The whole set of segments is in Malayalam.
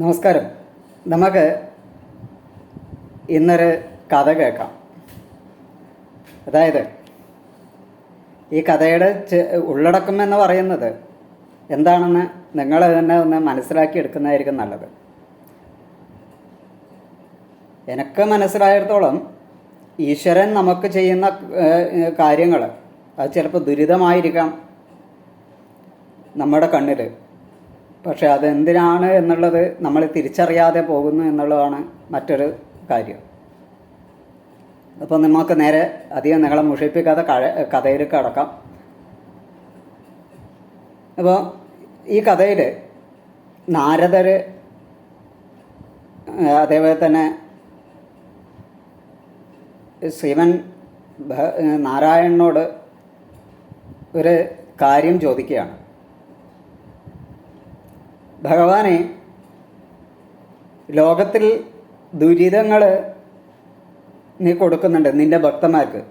നമസ്കാരം. നമുക്ക് ഇന്നൊരു കഥ കേൾക്കാം. അതായത് ഈ കഥയുടെ ഉള്ളടക്കം എന്ന് പറയുന്നത് എന്താണെന്ന് നിങ്ങൾ തന്നെ ഒന്ന് മനസ്സിലാക്കി എടുക്കുന്നതായിരിക്കും നല്ലത്. എനിക്ക് മനസ്സിലായിടത്തോളം ഈശ്വരൻ നമുക്ക് ചെയ്യുന്ന കാര്യങ്ങൾ അത് ചിലപ്പോൾ ദുരിതമായിരിക്കാം നമ്മുടെ കണ്ണിൽ പക്ഷെ അതെന്തിനാണ് എന്നുള്ളത് നമ്മൾ തിരിച്ചറിയാതെ പോകുന്നു എന്നുള്ളതാണ് മറ്റൊരു കാര്യം. അപ്പോൾ നമുക്ക് നേരെ അധികം നിങ്ങളെ മുഷിപ്പിക്കാതെ കഴ കഥയിൽ കടക്കാം. അപ്പോൾ ഈ കഥയിൽ നാരദർ അതേപോലെ തന്നെ ശിവൻ നാരായണനോട് ഒരു കാര്യം ചോദിക്കുകയാണ്. ഭഗവാനെ ലോകത്തിൽ ദുരിതങ്ങൾ നീ കൊടുക്കുന്നുണ്ട് നിന്റെ ഭക്തന്മാർക്ക്.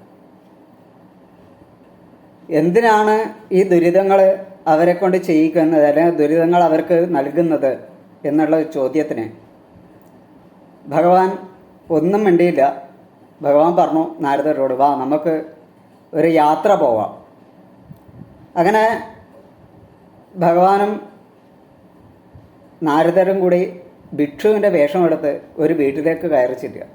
എന്തിനാണ് ഈ ദുരിതങ്ങൾ അവരെ കൊണ്ട് ചെയ്യിക്കുന്നത്? അല്ലെങ്കിൽ ദുരിതങ്ങൾ അവർക്ക് നൽകുന്നത് എന്നുള്ള ചോദ്യത്തിന്. ഭഗവാൻ ഒന്നും മിണ്ടിയില്ല. ഭഗവാൻ പറഞ്ഞു നാരദരോട് വാ നമുക്ക് ഒരു യാത്ര പോവാം. അങ്ങനെ ഭഗവാനും നാരദരും കൂടി ഭിക്ഷുവിന്റെ വേഷമെടുത്ത് ഒരു വീട്ടിലേക്ക് കയറി ചെല്ലുക.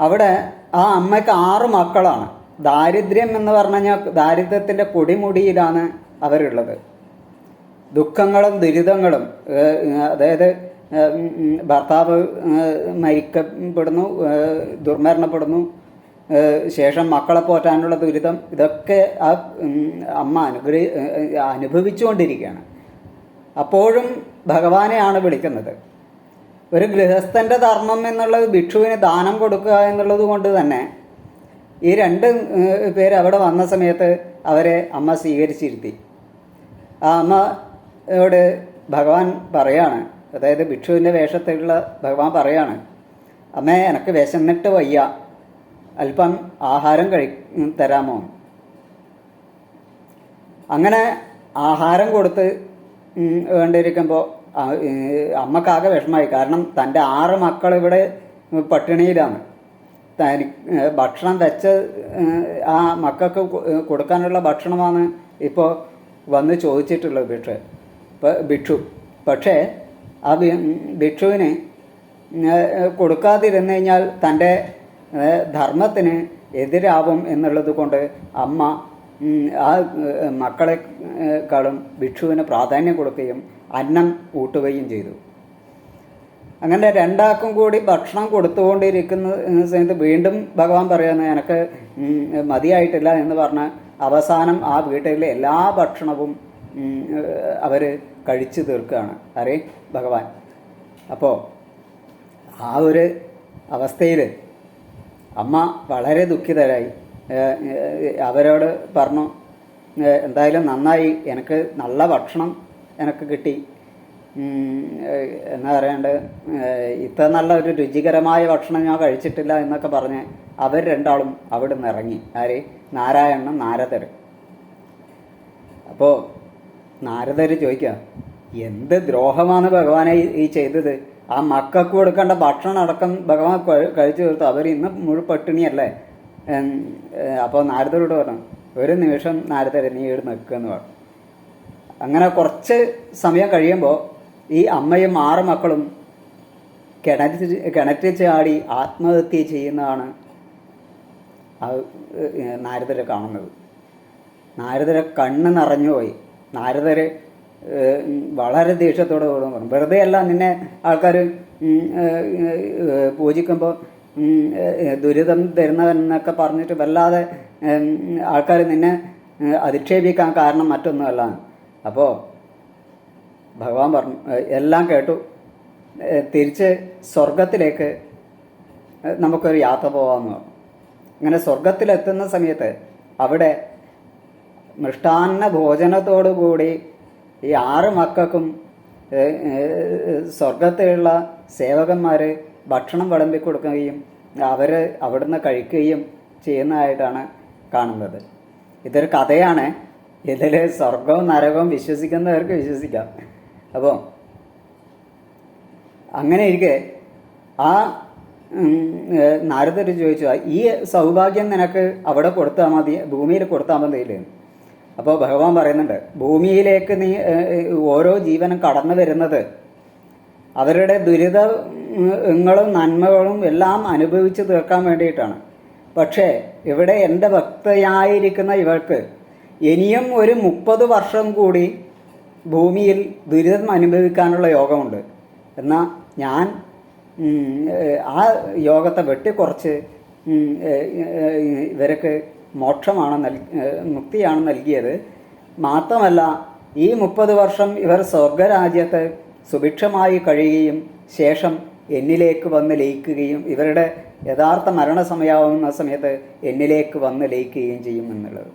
അവിടെ ആ അമ്മയ്ക്ക് ആറ് മക്കളാണ്. ദാരിദ്ര്യം എന്ന് പറഞ്ഞു കഴിഞ്ഞാൽ ദാരിദ്ര്യത്തിന്റെ കൊടിമുടിയിലാണ് അവരുള്ളത്. ദുഃഖങ്ങളും ദുരിതങ്ങളും അതായത് ഭർത്താവ് മരിക്കപ്പെടുന്നു ദുർമരണപ്പെടുന്നു ശേഷം മക്കളെ പോറ്റാനുള്ള ദുരിതം ഇതൊക്കെ ആ അമ്മ അനുഗ്രഹി അനുഭവിച്ചുകൊണ്ടിരിക്കുകയാണ്. അപ്പോഴും ഭഗവാനെയാണ് വിളിക്കുന്നത്. ഒരു ഗൃഹസ്ഥന്റെ ധർമ്മം എന്നുള്ളത് ഭിക്ഷുവിന് ദാനം കൊടുക്കുക എന്നുള്ളത് കൊണ്ട് തന്നെ ഈ രണ്ട് പേര് അവിടെ വന്ന സമയത്ത് അവരെ അമ്മ സ്വീകരിച്ചിരുത്തി. ആ അമ്മയോട് ഭഗവാൻ പറയാണ് അതായത് ഭിക്ഷുവിന്റെ വേഷത്തിലുള്ള ഭഗവാൻ പറയാണ് അമ്മേ എനക്ക് വിശന്നിട്ട് വയ്യ. അല്പം ആഹാരം കഴി തരാമോ? അങ്ങനെ ആഹാരം കൊടുത്ത് വേണ്ടിയിരിക്കുമ്പോൾ അമ്മക്കാകെ വിഷമായി. കാരണം തന്റെ ആറ് മക്കൾ ഇവിടെ പട്ടിണിയിലാണ്. തനി ഭക്ഷണം വെച്ച് ആ മക്കൾക്ക് കൊടുക്കാനുള്ള ഭക്ഷണമാണ് ഇപ്പോൾ വന്ന് ചോദിച്ചിട്ടുള്ളത് ഭിക്ഷ. ഭിക്ഷു. പക്ഷേ ആ ഭിക്ഷുവിന് കൊടുക്കാതിരുന്നു കഴിഞ്ഞാൽ തന്റെ ധർമ്മത്തിന് എതിരാവും എന്നുള്ളത് കൊണ്ട് അമ്മ ആ മക്കളെക്കാളും ഭിക്ഷുവിന് പ്രാധാന്യം കൊടുക്കുകയും അന്നം ഊട്ടുകയും ചെയ്തു. അങ്ങനെ രണ്ടാക്കും കൂടി ഭക്ഷണം കൊടുത്തുകൊണ്ടിരിക്കുന്ന സമയത്ത് വീണ്ടും ഭഗവാൻ പറയുന്നത് എനിക്ക് മതിയായിട്ടില്ല എന്ന് പറഞ്ഞ അവസാനം ആ വീട്ടിലെ എല്ലാ ഭക്ഷണവും അവർ കഴിച്ചു തീർക്കുകയാണ്. അരേ ഭഗവാൻ. അപ്പോൾ ആ ഒരു അവസ്ഥയിൽ അമ്മ വളരെ ദുഃഖിതരായി. അവരോട് പറഞ്ഞു എന്തായാലും നന്നായി എനിക്ക് നല്ല ഭക്ഷണം എനിക്ക് കിട്ടി. എന്നാ പറയണ്ട് ഇത്ര നല്ല ഒരു രുചികരമായ ഭക്ഷണം ഞാൻ കഴിച്ചിട്ടില്ല എന്നൊക്കെ പറഞ്ഞ് അവർ രണ്ടാളും അവിടെ നിന്ന് ഇറങ്ങി. ആര്? നാരായണൻ നാരദർ അപ്പോൾ നാരദർ ചോദിക്കുക എന്ത് ദ്രോഹമാണ് ഭഗവാനെ ഈ- ചെയ്തത്? ആ മക്കൾക്ക് കൊടുക്കേണ്ട ഭക്ഷണം അടക്കം ഭഗവാൻ കഴിച്ചു തീർത്തു? അവർ ഇന്ന് മുഴു പട്ടിണിയല്ലേ? അപ്പോൾ നാരദരോട് പറഞ്ഞു ഒരു നിമിഷം നാരദരെ നീ ഇവിടെ നിൽക്കുമെന്ന് പറഞ്ഞു. അങ്ങനെ കുറച്ച് സമയം കഴിയുമ്പോൾ ഈ അമ്മയും ആറ് മക്കളും കിണറ്റ് കിണറ്റിൽ ചാടി ആത്മഹത്യ ചെയ്യുന്നതാണ് നാരദരെ കാണുന്നത്. നാരദരെ കണ്ണ് നിറഞ്ഞുപോയി നാരദര് വളരെ ദേഷ്യത്തോടെ പറഞ്ഞു വെറുതെ അല്ല നിന്നെ ആൾക്കാർ പൂജിക്കുമ്പോൾ ദുരിതം തരുന്നവൻ എന്നൊക്കെ പറഞ്ഞിട്ട് വല്ലാതെ ആൾക്കാർ നിന്നെ അധിക്ഷേപിക്കാൻ കാരണം മറ്റൊന്നുമല്ല. അപ്പോൾ ഭഗവാൻ പറഞ്ഞു എല്ലാം കേട്ടു. തിരിച്ച് സ്വർഗത്തിലേക്ക് നമുക്കൊരു യാത്ര പോകാമെന്ന് പറഞ്ഞു. അങ്ങനെ സ്വർഗത്തിലെത്തുന്ന സമയത്ത് അവിടെ മൃഷ്ടാന്ന ഭോജനത്തോടുകൂടി ഈ ആറ് മക്കൾക്കും സ്വർഗത്തിലുള്ള സേവകന്മാർ ഭക്ഷണം വിളമ്പി കൊടുക്കുകയും അവർ അവിടുന്ന് കഴിക്കുകയും ചെയ്യുന്നതായിട്ടാണ് കാണുന്നത്. ഇതൊരു കഥയാണ്. ഇതിൽ സ്വർഗവും നരകവും വിശ്വസിക്കുന്നവർക്ക് വിശ്വസിക്കാം. അപ്പോൾ അങ്ങനെ ഇരിക്കെ ആ നാരദർ ചോദിച്ചു ഈ സൗഭാഗ്യം നിനക്ക് അവിടെ കൊടുത്താൽ മതി ഭൂമിയിൽ കൊടുത്താൽ മതിയില്ലേ അപ്പോൾ ഭഗവാൻ പറയുന്നുണ്ട് ഭൂമിയിലേക്ക് നീ ഓരോ ജീവനും കടന്നു വരുന്നത് അവരുടെ ദുരിതങ്ങളും നന്മകളും എല്ലാം അനുഭവിച്ച് തീർക്കാൻ വേണ്ടിയിട്ടാണ്. പക്ഷേ ഇവിടെ എന്റെ ഭക്തയായിരിക്കുന്ന ഇവൾക്ക് ഇനിയും ഒരു മുപ്പത് വർഷം കൂടി ഭൂമിയിൽ ദുരിതം അനുഭവിക്കാനുള്ള യോഗമുണ്ട്. എന്നാൽ ഞാൻ ആ യോഗത്തെ വെട്ടിക്കുറച്ച് ഇവർക്ക് മോക്ഷമാണ് നൽ മുക്തിയാണ് നൽകിയത്. മാത്രമല്ല ഈ മുപ്പത് വർഷം ഇവർ സ്വർഗരാജ്യത്ത് സുഭിക്ഷമായി കഴിയുകയും ശേഷം എന്നിലേക്ക് വന്ന് ലയിക്കുകയും ഇവരുടെ യഥാർത്ഥ മരണസമയമാവുന്ന സമയത്ത് എന്നിലേക്ക് വന്ന് ലയിക്കുകയും ചെയ്യും എന്നുള്ളത്.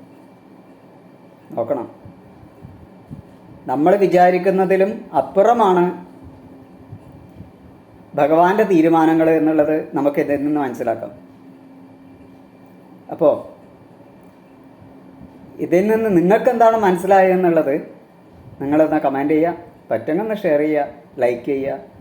നോക്കണം. നമ്മൾ വിചാരിക്കുന്നതിലും അപ്പുറമാണ് ഭഗവാന്റെ തീരുമാനങ്ങൾ എന്നുള്ളത് നമുക്ക് ഇതിൽ നിന്ന് മനസ്സിലാക്കാം. അപ്പോൾ ഇതിൽ നിന്ന് നിങ്ങൾക്ക് എന്താണ് മനസ്സിലായെന്നുള്ളത് നിങ്ങളെന്നാ കമന്റ് ചെയ്യുക പറ്റുമെന്ന് ഷെയർ ചെയ്യുക ലൈക്ക് ചെയ്യുക